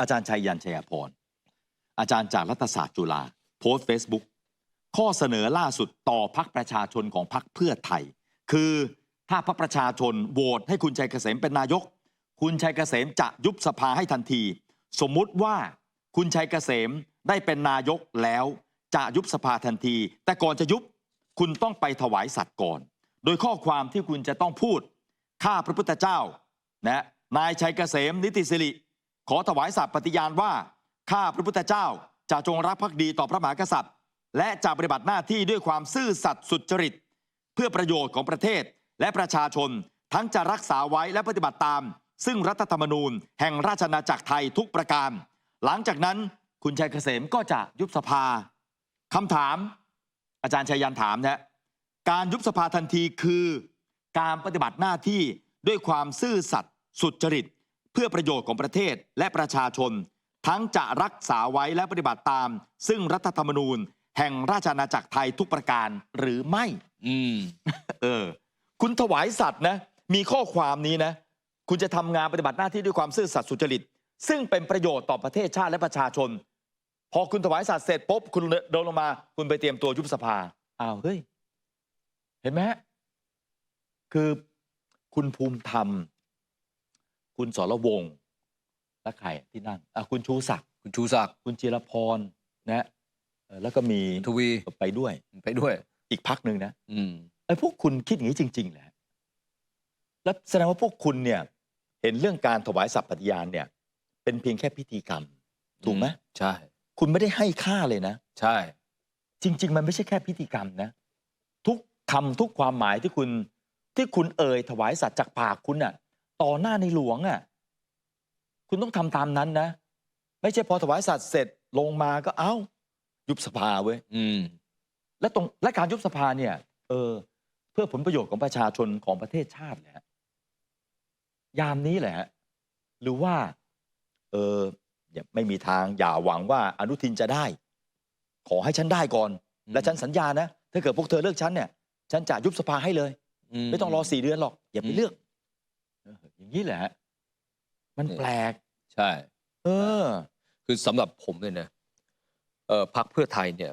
อาจารย์ชัยยันชัยพร อาจารย์จากรัฐศาสตร์จุฬาโพสต์ Facebook ข้อเสนอล่าสุดต่อพักประชาชนของพักเพื่อไทย คือถ้าพักประชาชนโหวตให้คุณชัยเกษมเป็นนายก คุณชัยเกษมจะยุบสภาให้ทันที สมมุติว่าคุณชัยเกษมได้เป็นนายกแล้วจะยุบสภาทันที แต่ก่อนจะยุบคุณต้องไปถวายสัตว์ก่อน โดยข้อความที่คุณจะต้องพูดข้าพระพุทธเจ้านะนายชัยเกษมนิติสิริ ขอถวายสัตย์ปฏิญาณว่า ข้าพระพุทธเจ้าจะจงรักภักดีต่อพระมหากษัตริย์ และจะปฏิบัติหน้าที่ด้วยความซื่อสัตย์สุจริต เพื่อประโยชน์ของประเทศและประชาชน ทั้งจะรักษาไว้และปฏิบัติตาม ซึ่งรัฐธรรมนูญ แห่งราชอาณาจักรไทยทุกประการ หลังจากนั้นคุณชัยเกษมก็จะยุบสภาคำถาม อาจารย์ชัยยันถามนะการยุบสภาทันทีคือ การปฏิบัติหน้าที่ด้วยความซื่อสัตย์สุจริต เพื่อประโยชน์ของประเทศและประชาชน ทั้งจะรักษาไว้และปฏิบัติตาม ซึ่งรัฐธรรมนูญ แห่งราชอาณาจักรไทยทุกประการหรือไม่ อืม เออ คุณถวายสัตว์นะ มีข้อความนี้นะ คุณจะทำงานปฏิบัติหน้าที่ด้วยความซื่อสัตย์สุจริต ซึ่งเป็นประโยชน์ต่อประเทศชาติและประชาชน พอคุณถวายสัตว์เสร็จปุ๊บคุณเดินลงมา คุณไปเตรียมตัวยุบสภาอ้าวเฮ้ย เห็นไหมฮะคือคุณภูมิธรรม คุณสรวงศ์และใครที่นั่งอะคุณชูศักดิ์คุณชูศักดิ์คุณจิรพรนะเออแล้วก็มีทวีไปด้วยไปด้วย อีกพักหนึ่งนะอืม ไอ้พวกคุณคิดอย่างนี้จริงๆแหละแล้วแสดงว่าพวกคุณเนี่ยเห็นเรื่องการถวายสัพปฏิญาณเนี่ย เป็นเพียงแค่พิธีกรรมถูกไหมใช่ คุณไม่ได้ให้ค่าเลยนะ ใช่ จริง ๆ มันไม่ใช่แค่พิธีกรรมนะ ทุกคำทุกความหมายที่คุณที่คุณเอ่ยถวายสัตว์จากปากคุณน่ะ ต่อหน้าในหลวงอะคุณต้องทำตามนั้นนะ ไม่ใช่พอถวายสัตว์เสร็จลงมาก็เอ้า ยุบสภาเว้ยอืม และตรงและการยุบสภาเนี่ย เออ เพื่อผลประโยชน์ของประชาชนของประเทศชาติแหละยามนี้แหละ หรือว่า เออไม่มีทางอย่าหวังว่าอนุทินจะได้ ขอให้ฉันได้ก่อนอและฉันสัญญานะถ้าเกิดพวกเธอเลือกฉันเนี่ย ฉันจะยุบสภาให้เลย ไม่ต้องรอสี่เดือนหรอก อย่าไปเลือก อออย่างนี้แหละ มันแปลก ใช่ เออ คือสำหรับผมเนี่ยนะเอ่อพักเพื่อไทยเนี่ย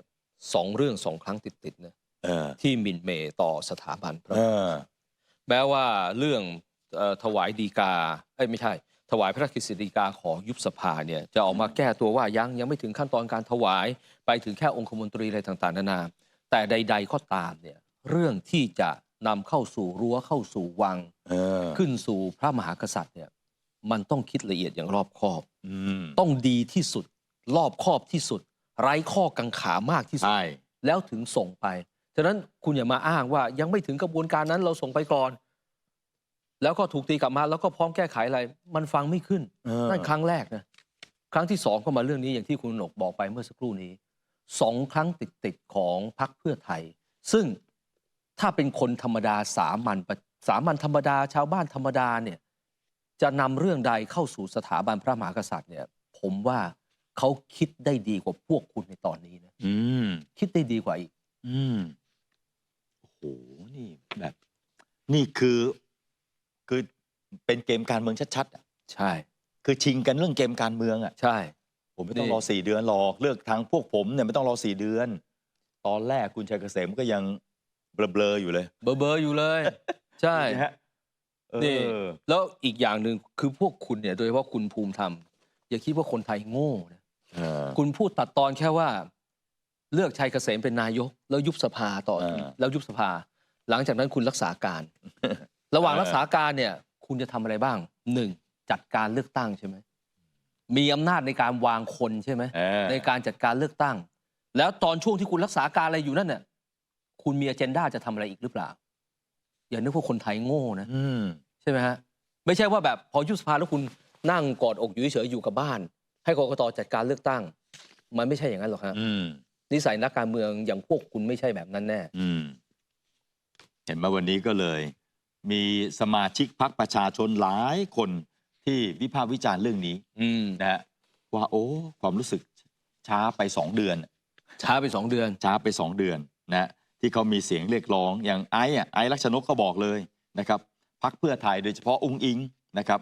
สองเรื่องสองครั้งติดๆนะเออที่หมิ่นเหมต่อสถาบันพระเออแม้ว่าเรื่องเอ่อถวายดีกาเอ้ยไม่ใช่ ถวายพระราชกฤษฎีกาขอยุบสภาเนี่ยจะออกมาแก้ตัวว่ายังยังไม่ถึงขั้นตอนการถวาย ไปถึงแค่องคมนตรีอะไรต่างๆนานาแต่ใด ๆ ก็ตามเนี่ยเรื่องที่จะ นำเข้าสู่รั้วเข้าสู่วัง เออขึ้นสู่พระมหากษัตริย์เนี่ยมันต้องคิดละเอียดอย่างรอบคอบ อืมต้องดีที่สุด รอบคอบที่สุด ไร้ข้อกังขามากที่สุด ใช่ แล้วถึงส่งไป ฉะนั้นคุณอย่ามาอ้างว่ายังไม่ถึงกระบวนการนั้นเราส่งไปก่อน แล้วก็ถูกตีกลับมาแล้วก็พร้อมแก้ไขอะไร มันฟังไม่ขึ้น เออ นั่นครั้งแรกนะ ครั้งที่สองก็มาเรื่องนี้อย่างที่คุณหนกบอกไปเมื่อสักครู่นี้สองครั้งติดๆของพรรคเพื่อไทย ซึ่ง ถ้าเป็นคนธรรมดาสามัญประสามัญธรรมดาชาวบ้านธรรมดาเนี่ยจะนำเรื่องใดเข้าสู่สถาบันพระมหากษัตริย์เนี่ย ผมว่าเขาคิดได้ดีกว่าพวกคุณในตอนนี้นะอืมคิดได้ดีกว่าอีก อืมโอ้โหนี่แบบ นี่คือคือเป็นเกมการเมืองชัดๆอะใช่ คือชิงกันเรื่องเกมการเมืองอะใช่ ผมไม่ต้องนี่รอสี่เดือนหรอกเลือกทางพวกผมเนี่ยไม่ต้องรอสี่เดือน ตอนแรกคุณชัยเกษมก็ยัง เบลอๆอยู่เลยเบอร์เบอร์อยู่เลย ใช่ นะฮะเออ นี่ แล้วอีกอย่างหนึ่งคือพวกคุณเนี่ย โดยเฉพาะคุณภูมิธรรม อย่าคิดว่าคนไทยโง่นะเออคุณพูดตัดตอนแค่ว่า เลือกชัยเกษมเป็นนายก แล้วยุบสภาต่อเออแล้วยุบสภา หลังจากนั้นคุณรักษาการ ระหว่างเออรักษาการเนี่ย คุณจะทำอะไรบ้างหนึ่งจัดการเลือกตั้งใช่ไหมมีอำนาจในการวางคนใช่ไหม เออในการจัดการเลือกตั้ง แล้วตอนช่วงที่คุณรักษาการอะไรอยู่นั่นเนี่ย คุณมีอเจนดาจะทำอะไรอีกหรือเปล่า อย่านึกว่าคนไทยโง่นะอืมใช่ไหมฮะไม่ใช่ว่าแบบพอยุบสภาแล้วคุณนั่งกอดอกอยู่เฉยๆอยู่กับบ้าน ให้กกตจัดการเลือกตั้ง มันไม่ใช่อย่างนั้นหรอกฮะอืมนิสัยนักการเมืองอย่างพวกคุณไม่ใช่แบบนั้นแน่อืมเห็นไหมาวันนี้ก็เลย มีสมาชิกพรรคประชาชนหลายคนที่วิพากษ์วิจารณ์เรื่องนี้อืมนะฮะว่าโอ้ ความรู้สึกช้าไปสองเดือน ช้าไปสองเดือน ช้าไปสองเดือนนะ ที่เขามีเสียงเรียกร้องอย่างไอ้อะไอ้ลักษณกก็บอกเลยนะครับพักเพื่อไทยโดยเฉพาะองค์อิงนะครับ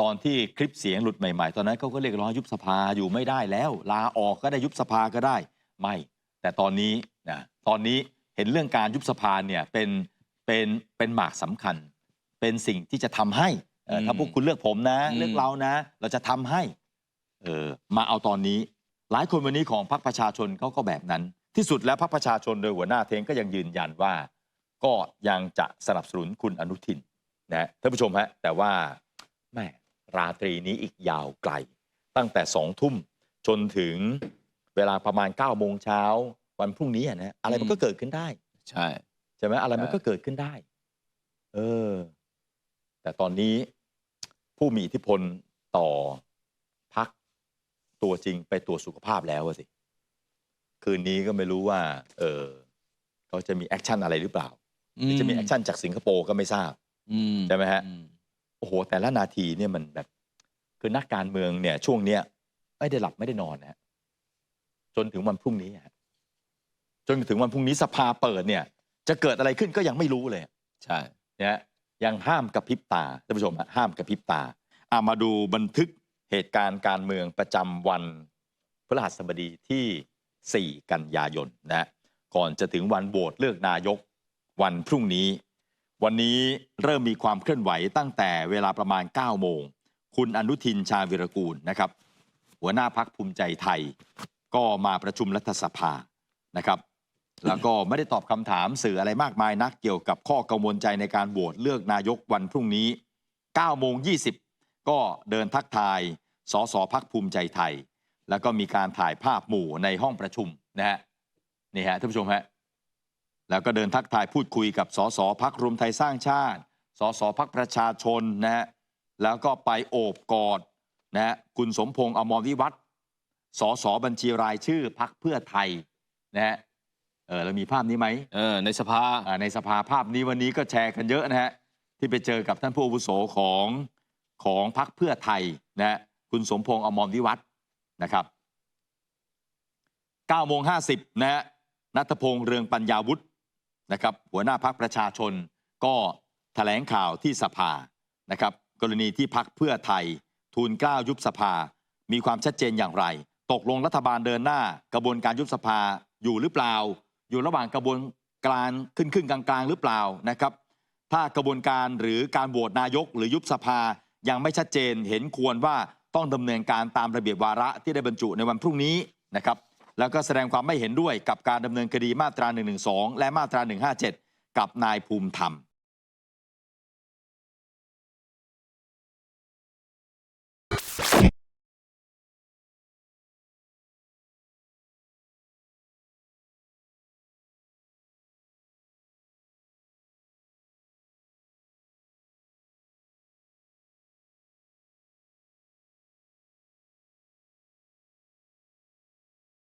ตอนที่คลิปเสียงหลุดใหม่ๆ ตอนนั้นเขาก็เรียกร้องให้ยุบสภาอยู่ไม่ได้แล้ว ลาออกก็ได้ยุบสภาก็ได้ไม่ แต่ตอนนี้นะตอนนี้เห็นเรื่องการยุบสภาเนี่ยเป็นเป็นเป็นหมากสำคัญ เป็นสิ่งที่จะทำให้เอ่ออืมถ้าพวกคุณเลือกผมนะอืมเลือกเรานะ เราจะทำให้เออมาเอาตอนนี้ หลายคนวันนี้ของพรรคประชาชนเขาก็แบบนั้น ที่สุดแล้วพรรคประชาชนโดยหัวหน้าเทงก็ยังยืนยันว่า ก็ยังจะสนับสนุนคุณอนุทินนะท่านผู้ชมฮะแต่ว่าแม่ราตรีนี้อีกยาวไกล ตั้งแต่สองทุ่มจนถึงเวลาประมาณ9ก้าโมงเช้าวันพรุ่งนี้อะนะอะไรมันก็เกิดขึ้นได้ ใช่ใช่ไหมอะไรมันใช่ก็เกิดขึ้นได้ เออ แต่ตอนนี้ผู้มีอิทธิพลต่อพักตัวจริงไปตรวจสุขภาพแล้วอะสิ คืนนี้ก็ไม่รู้ว่า เออเขาจะมีแอคชั่นอะไรหรือเปล่าหรือจะมีแอคชั่นจากสิงคโปร์ก็ไม่ทราบอืมใช่ไหมฮะอืมโอ้โห แต่ละนาทีเนี่ยมันแบบ คือนักการเมืองเนี่ย ช่วงเนี้ยไม่ได้หลับไม่ได้นอนนะฮะจนถึงวันพรุ่งนี้ฮะจนถึงวันพรุ่งนี้สภาเปิดเนี่ย จะเกิดอะไรขึ้นก็ยังไม่รู้เลย ใช่เนี่ยยังห้ามกระพริบตาท่านผู้ชมฮะห้ามกระพริบตาอามาดูบันทึกเหตุการณ์การเมืองประจำวันพฤหัสบดีที่ 4 กันยายนนะก่อนจะถึงวันโหวตเลือกนายกวันพรุ่งนี้ วันนี้เริ่มมีความเคลื่อนไหวตั้งแต่เวลาประมาณ 9 โมง คุณอนุทินชาญวิรกูลนะครับ หัวหน้าพักภูมิใจไทย ก็มาประชุมรัฐสภานะครับ แล้วก็ไม่ได้ตอบคำถามสื่ออะไรมากมายนักเกี่ยวกับข้อกังวลใจในการโหวตเลือกนายกวันพรุ่งนี้9โมง20 ก็เดินทักทายสสพักภูมิใจไทย แล้วก็มีการถ่ายภาพหมู่ในห้องประชุมนะฮะนี่ฮะท่านผู้ชมฮะแล้วก็เดินทักทายพูดคุยกับสสพักรวมไทยสร้างชาติสสพักประชาชนนะฮะแล้วก็ไปโอบกอดนะฮะคุณสมพงษ์อมรวิวัฒน์สสบัญชีรายชื่อพักเพื่อไทยนะฮะเออเรามีภาพนี้ไหมเออในสภาอ่าในสภาภาพนี้วันนี้ก็แชร์กันเยอะนะฮะที่ไปเจอกับท่านผู้อาวุโสของของพักเพื่อไทยนะฮะคุณสมพงษ์อมรวิวัฒน์ นะครับ9โมง50นะฮะนัทพงษ์เรืองปัญญาวุฒินะครับหัวหน้าพักประชาชนก็แถลงข่าวที่สภานะครับกรณีที่พักเพื่อไทย ทูลกล้ายุบสภา มีความชัดเจนอย่างไร ตกลงรัฐบาลเดินหน้า กระบวนการยุบสภาอยู่หรือเปล่า อยู่ระหว่างกระบวนการขึ้นขึ้นกลางๆหรือเปล่านะครับถ้ากระบวนการหรือการโหวตนายกหรือยุบสภายังไม่ชัดเจนเห็นควรว่า ต้องดำเนินการตามระเบียบวาระที่ได้บรรจุในวันพรุ่งนี้นะครับแล้วก็แสดงความไม่เห็นด้วยกับการดำเนินคดีมาตรา112และมาตรา 157 กับนายภูมิธรรม